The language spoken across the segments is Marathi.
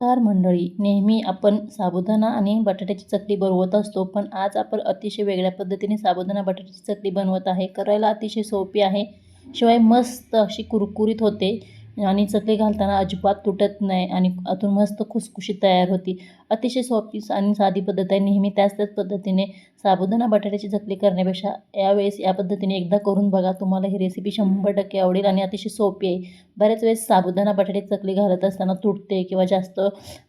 नमस्कार मंडळी. नेहमी आपण साबुदाणा आणि बटाट्याची चकली बनवत असतो पण आज आपण अतिशय वेगळ्या पद्धतीने साबुदाणा बटाट्याची चकली बनवत आहे. करायला अतिशय सोपी आहे. शिवाय मस्त अशी कुरकुरीत होते. आणि चकली घालताना अजिबात तुटत नाही आणि आतून मस्त खुसखुशी तयार होती. अतिशय सोपी आणि साधी पद्धत आहे. नेहमी त्याच त्याच पद्धतीने साबुदाणा बटाट्याची चकली करण्यापेक्षा यावेळेस या पद्धतीने एकदा करून बघा. तुम्हाला ही रेसिपी शंभर टक्के आवडेल आणि अतिशय सोपी आहे. बऱ्याच वेळेस साबुदाणा बटाट्याची चकली घालत असताना तुटते किंवा जास्त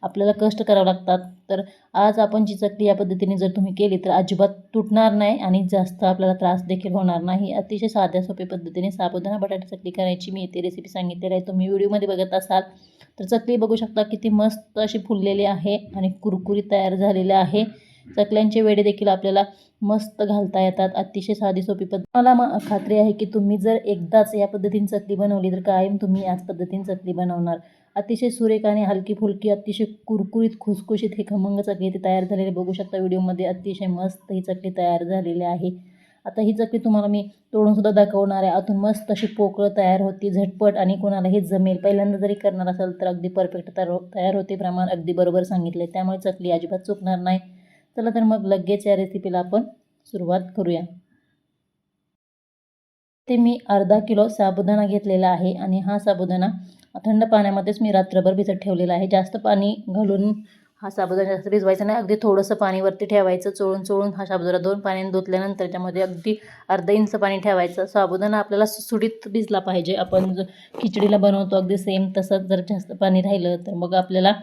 आपल्याला कष्ट करावं लागतात. तर आज आपण जी चकली या पद्धतीने जर तुम्ही केली तर अजिबात तुटणार नाही आणि जास्त आपल्याला त्रास देखील होणार नाही. अतिशय साध्या सोप्या पद्धतीने साबुदाणा बटाटा चकली करायची मी इथे रेसिपी सांगितलेली आहे. तुम्ही व्हिडिओमध्ये बघत असाल तर चकली बघू शकता किती मस्त अशी फुललेली आहे आणि कुरकुरीत तयार झालेली आहे. चकल्यांचे वेडे देखील आपल्याला मस्त घालता येतात. अतिशय साधी सोपी पद्धत. मला खात्री आहे की तुम्ही जर एकदाच या पद्धतीने चकली बनवली तर कायम तुम्ही याच पद्धतीने चकली बनवणार. अतिशय सुरेख आणि हलकी फुलकी अतिशय कुरकुरीत खुसखुशीत हे खमंग चकली ते तयार झालेले बघू शकता व्हिडिओमध्ये अतिशय मस्त ही चकली तयार झालेली आहे. आता ही चकली तुम्हाला मी तोडूनसुद्धा दाखवणार आहे. अजून मस्त अशी पोकळं तयार होती झटपट आणि कोणाला हे जमेल. पहिल्यांदा जरी करणार असेल तर अगदी परफेक्ट तयार हो-, तयार होते प्रमाण. अगदी बरोबर सांगितले त्यामुळे चकली अजिबात चुकणार नाही. चला तर मग लगेच या रेसिपीला आपण सुरुवात करूया. ते मी अर्धा किलो साबुदाणा घेतलेला आहे आणि हा साबुदाणा थंड पाण्यामध्येच मी रात्रभर भिजत ठेवलेला आहे. जास्त पाणी घालून हा साबुदाणा जास्त भिजवायचा नाही. अगदी थोडंसं पाणी वरती ठेवायचं. चोळून चोळून हा साबुदाणा दोन पाण्याने धुतल्यानंतर त्यामध्ये अगदी अर्धा इंच पाणी ठेवायचं. साबुदाणा आपल्याला सुसुडीत भिजला पाहिजे. आपण खिचडीला बनवतो अगदी सेम तसंच जर जास्त पाणी राहिलं तर मग आपल्याला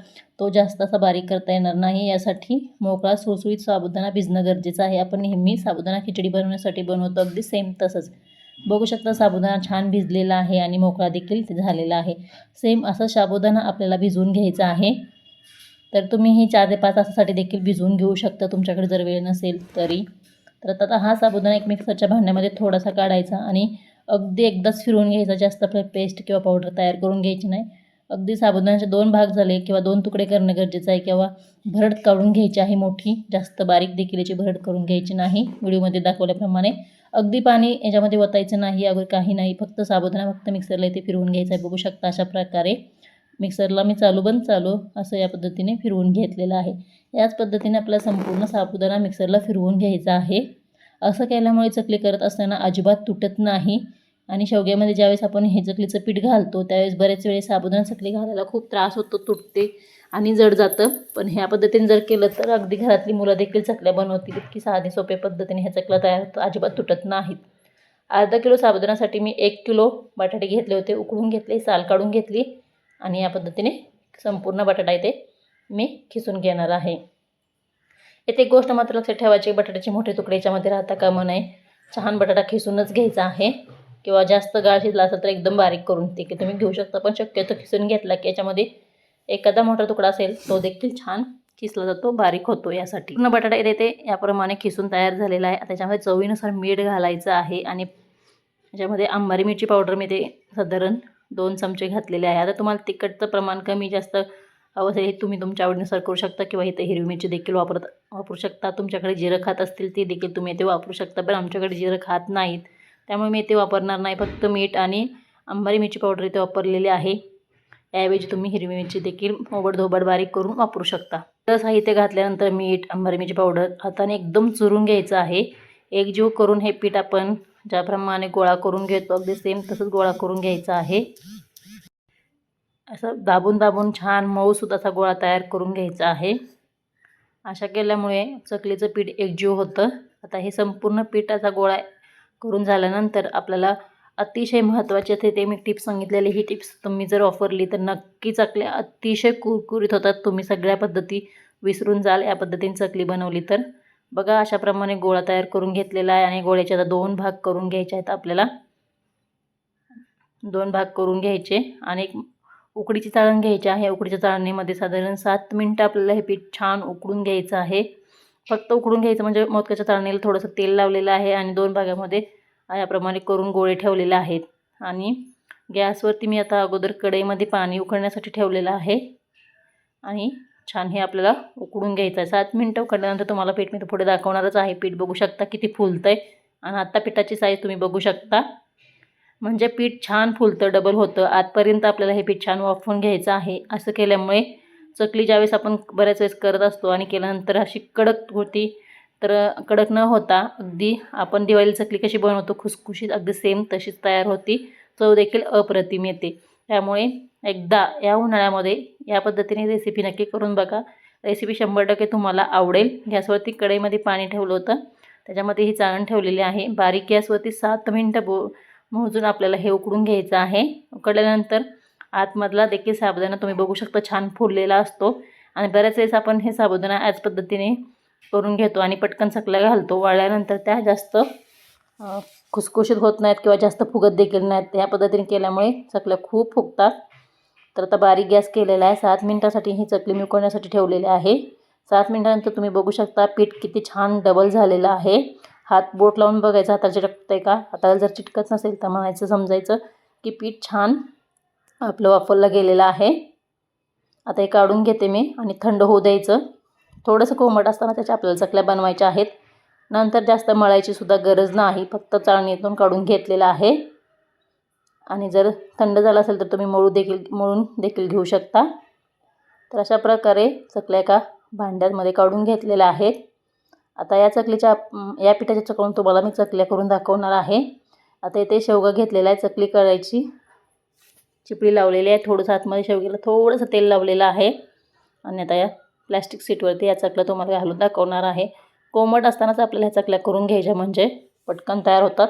तो जास्त असा बारीक करता येणार नाही. यासाठी मोकळा सुळसुळीत साबुदाणा भिजणं गरजेचं आहे. आपण नेहमी साबुदाणा खिचडी बनवण्यासाठी बनवतो. अगदी सेम तसंच. बघू शकता साबुदाणा छान भिजलेला आहे आणि मोकळा देखील झालेला आहे. सेम असं साबुदाणा आपल्याला भिजवून घ्यायचा आहे. तर तुम्ही ही चार ते पाच तासासाठी देखील भिजवून घेऊ शकता तुमच्याकडे जर वेळ नसेल तरी. तर आता हा साबुदाणा एक मिक्सरच्या भांड्यामध्ये थोडासा काढायचा आणि अगदी एकदाच फिरवून घ्यायचा जास्त पेस्ट किंवा पावडर तयार करून घ्यायची नाही. अगदी साबुदाण्याचे दोन भाग झाले किंवा दोन तुकडे करणं गरजेचं आहे किंवा भरड काढून घ्यायची आहे मोठी जास्त बारीक देखील याची भरड करून घ्यायची नाही. व्हिडिओमध्ये दाखवल्याप्रमाणे अगदी पाणी याच्यामध्ये ओतायचं नाही अगदी काही नाही फक्त साबुदाणा फक्त मिक्सरला इथे फिरवून घ्यायचं आहे. बघू शकता अशा प्रकारे. मिक्सरला मी चालू बंद चालू असं या पद्धतीने फिरवून घेतलेलं आहे. याच पद्धतीने आपला संपूर्ण साबुदाणा मिक्सरला फिरवून घ्यायचा आहे. असं केल्यामुळे चकली करत असताना अजिबात तुटत नाही आणि शेवग्यामध्ये ज्यावेळेस आपण हे चकलीचं पीठ घालतो त्यावेळेस बऱ्याच वेळेस साबुदाणा चकली घालायला खूप त्रास होतो तुटते आणि जड जातं. पण ह्या पद्धतीने जर केलं तर अगदी घरातली मुलं देखील चकल्या बनवतील इतकी साधी सोप्या पद्धतीने ह्या चकल्या तयार होतं अजिबात तुटत नाहीत. अर्धा किलो साबुदाण्यासाठी मी एक किलो बटाटे घेतले होते उकळून घेतले साल काढून घेतली. आणि या पद्धतीने संपूर्ण बटाटा इथे मी खिसून घेणार आहे. येथे एक गोष्ट मात्र लक्षात ठेवायची बटाट्याचे मोठे तुकडे याच्यामध्ये राहता कामं नाही छान बटाटा खिसूनच घ्यायचा आहे. किंवा जास्त गाळ शिजला असेल तर एकदम बारीक करून ते की तुम्ही घेऊ शकता पण शक्यतो खिसून घेतला की याच्यामध्ये एखादा मोठा तुकडा असेल तो देखील छान खिसला जातो बारीक होतो यासाठी. पूर्ण बटाटा इथे ते याप्रमाणे खिसून तयार झालेला आहे. त्याच्यामध्ये चवीनुसार मीठ घालायचं आहे आणि याच्यामध्ये आंबारी मिरची पावडर मी ते साधारण दोन चमचे घातलेले आहे. आता तुम्हाला तिखटचं प्रमाण कमी जास्त हवं असेल हे तुम्ही तुमच्या आवडीनुसार करू शकता किंवा इथे हिरवी मिरची देखील वापरत वापरू शकता. तुमच्याकडे जिरं खात असतील ती देखील तुम्ही इथे वापरू शकता पण आमच्याकडे जिरं खात नाहीत. त्यामुळे मी इथे वापरणार नाही. फक्त मीठ आणि अंबारी मिरची पावडर इथे वापरलेली आहे. याऐवजी तुम्ही हिरवी मिरची देखील ओबडधोबड बारीक करून वापरू शकता. तर साहित्य घातल्यानंतर मीठ अंबारी मिरची पावडर हाताने एकदम चुरून घ्यायचं आहे. एकजीव करून हे पीठ आपण ज्याप्रमाणे गोळा करून घेतो अगदी सेम तसंच गोळा करून घ्यायचा आहे. असं दाबून दाबून छान मऊसुद्धा असा गोळा तयार करून घ्यायचा आहे. अशा केल्यामुळे चकलीचं पीठ एकजीव होतं. आता हे संपूर्ण पीठाचा गोळा करून झाल्यानंतर आपल्याला अतिशय महत्त्वाचे ते ते मी टिप्स सांगितलेली ही टिप्स तुम्ही जर वापरली तर नक्की चकल्या अतिशय कुरकुरीत होतात. तुम्ही सगळ्या पद्धती विसरून जाल या पद्धतीने चकली बनवली तर. बघा अशाप्रमाणे गोळा तयार करून घेतलेला आहे आणि गोळ्याचे आता दोन भाग करून घ्यायचे आहेत आपल्याला. दोन भाग करून घ्यायचे आणि एक उकडीची चाळण घ्यायची आहे. उकडीच्या चाळणीमध्ये साधारण सात मिनटं आपल्याला हे पीठ छान उकडून घ्यायचं आहे. फक्त उकडून घ्यायचं म्हणजे मोदकाच्या चाळणीला थोडंसं तेल लावलेलं आहे आणि दोन भागामध्ये याप्रमाणे करून गोळे ठेवलेले आहेत. आणि गॅसवरती मी आता अगोदर कढईमध्ये पाणी उकळण्यासाठी ठेवलेलं आहे. आणि छान हे आपल्याला उकडून घ्यायचं आहे. सात मिनटं उकडल्यानंतर तुम्हाला पीठ मी पुढे दाखवणारच आहे. पीठ बघू शकता किती फुलतं आहे आणि आत्ता पिठाची साईज तुम्ही बघू शकता. म्हणजे पीठ छान फुलतं डबल होतं. आतपर्यंत आपल्याला हे पीठ छान वाफवून घ्यायचं आहे. असं केल्यामुळे चकली ज्यावेळेस आपण बऱ्याच वेळेस करत असतो आणि केल्यानंतर अशी कडक होती तर कडक न होता अगदी आपण दिवाळी चकली कशी बनवतो खुसखुशीत अगदी सेम तशीच तयार होती. चव देखील अप्रतिम येते. त्यामुळे एकदा या उन्हाळ्यामध्ये या पद्धतीने रेसिपी नक्की करून बघा. रेसिपी शंभर टक्के तुम्हाला आवडेल. गॅसवरती कढईमध्ये पाणी ठेवलं होतं. त्याच्यामध्ये ही चाळण ठेवलेली आहे. बारीक गॅसवरती सात मिनटं बो मोजून आपल्याला हे उकडून घ्यायचं आहे. उकडल्यानंतर आतमधला देखील साबुदाणा तुम्ही बघू शकता छान फुललेला असतो. आणि बऱ्याच वेळेस आपण हे साबुदाणा याच पद्धतीने करून घेतो आणि पटकन सकला घालतो. वाळल्यानंतर त्या जास्त खुसखुशीत होत नाहीत किंवा जास्त फुगत देखील नाहीत. ह्या पद्धतीने केल्यामुळे चकल्या खूप फुगतात. तर आता बारीक गॅस केलेला आहे. सात मिनटासाठी ही चकली मी उकळण्यासाठी ठेवलेली आहे. सात मिनटानंतर तुम्ही बघू शकता पीठ किती छान डबल झालेलं आहे. हात बोट लावून बघायचं हाताला चिटकतंय का? हाताला जर चिटकत नसेल तर म्हणायचं समजायचं की पीठ छान आपलं वापरलं गेलेलं आहे. आता हे काढून घेते मी आणि थंड होऊ द्यायचं. थोडंसं कोमट असताना त्याच्या आपल्याला चकल्या बनवायच्या आहेत. नंतर जास्त मळायची सुद्धा गरज नाही. फक्त चाळणीतून काढून घेतलेलं आहे. आणि जर थंड झालं असेल तर तुम्ही मळू देखील मळून देखील घेऊ शकता. तर अशा प्रकारे चकल्या एका भांड्यामध्ये काढून घेतलेल्या आहेत. आता या चकलीच्या या पिठाच्या चकळून तुम्हाला मी चकल्या करून दाखवणार आहे. आता इथे शेवगा घेतलेला आहे चकली करायची. चिपळी लावलेली आहे थोडंसं आतमध्ये शेवगेला थोडंसं तेल लावलेलं आहे. आणि आता या प्लॅस्टिक सीटवरती या चकल्या तुम्हाला घालून दाखवणार आहे. कोमट असतानाच आपल्याला ह्या चकल्या करून घ्यायच्या म्हणजे पटकन तयार होतात.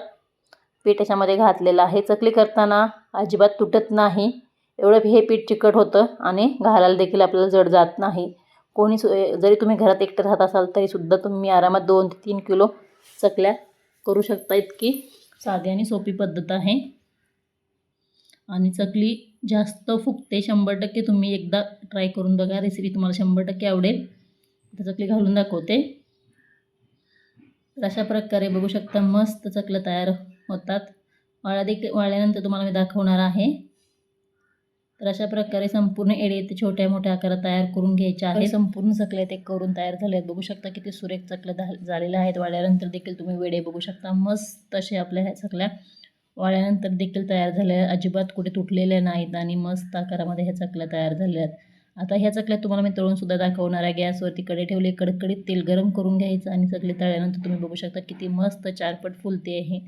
पीठ याच्यामध्ये घातलेलं आहे. चकली करताना अजिबात तुटत नाही. एवढं हे पीठ चिकट होतं आणि घालायला देखील आपल्याला जड जात नाही. कोणी जरी तुम्ही घरात एकटं राहत असाल तरीसुद्धा तुम्ही आरामात दोन ते तीन किलो चकल्या करू शकता. इतकी साधी आणि सोपी पद्धत आहे. आणि चकली जास्त फुगते शंभर टक्के. तुम्ही एकदा ट्राय करून बघा. रेसिपी तुम्हाला शंभर टक्के आवडेल. चकली घालून दाखवते. तर अशा प्रकारे बघू शकता मस्त चकलं तयार होतात. वाळ्या देखील वाळल्यानंतर तुम्हाला मी दाखवणार आहे. तर अशा प्रकारे संपूर्ण एडे ते छोट्या मोठ्या आकारात तयार करून घ्यायच्या आहे संपूर्ण चकल्या ते करून तयार झाले आहेत. बघू शकता किती सुरेख चकल्या झालेल्या आहेत. वाळल्यानंतर देखील तुम्ही वेडे बघू शकता. मस्त असे आपल्या ह्या चकल्या वाळल्यानंतर देखील तयार झाल्या. अजिबात कुठे तुटलेल्या नाहीत आणि मस्त आकारामध्ये ह्या चकल्या तयार झालेल्या आहेत. आता ह्या चकल्या तुम्हाला मी तळून सुद्धा दाखवणार आहे. गॅसवरती कडे ठेवले कडकडीत तेल गरम करून घ्यायचं आणि चकली तळल्यानंतर तुम्ही बघू शकता किती मस्त चारपट फुलते आहे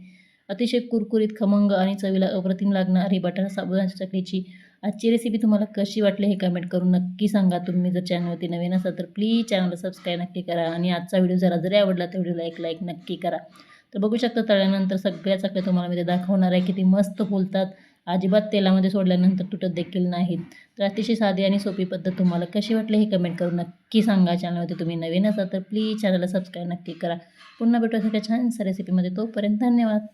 अतिशय कुरकुरीत खमंग आणि चवीला अप्रतिम लागणारी बटाटा साबुदाण्याच्या चकलीची आजची रेसिपी तुम्हाला कशी वाटली हे कमेंट करून नक्की सांगा. तुम्ही जर चॅनलवरती नवीन असाल तर प्लीज चॅनलला सबस्क्राईब नक्की करा आणि आजचा व्हिडिओ जरा जरी आवडला तर व्हिडिओला एक लाईक नक्की करा. तर बघू शकता तळल्यानंतर सगळ्या चकल्या तुम्हाला मी ते दाखवणार आहे. किती मस्त फुलतात. अजिबात तेलामध्ये सोडल्यानंतर तुटत देखील नाहीत. तर अतिशय साधी आणि सोपी पद्धत तुम्हाला कशी वाटली हे कमेंट करून नक्की सांगा. चॅनलवरती तुम्ही नवीन असाल तर प्लीज चॅनलला सबस्क्राईब नक्की करा. पुन्हा भेटू सगळ्या छानशा रेसिपीमध्ये तोपर्यंत धन्यवाद.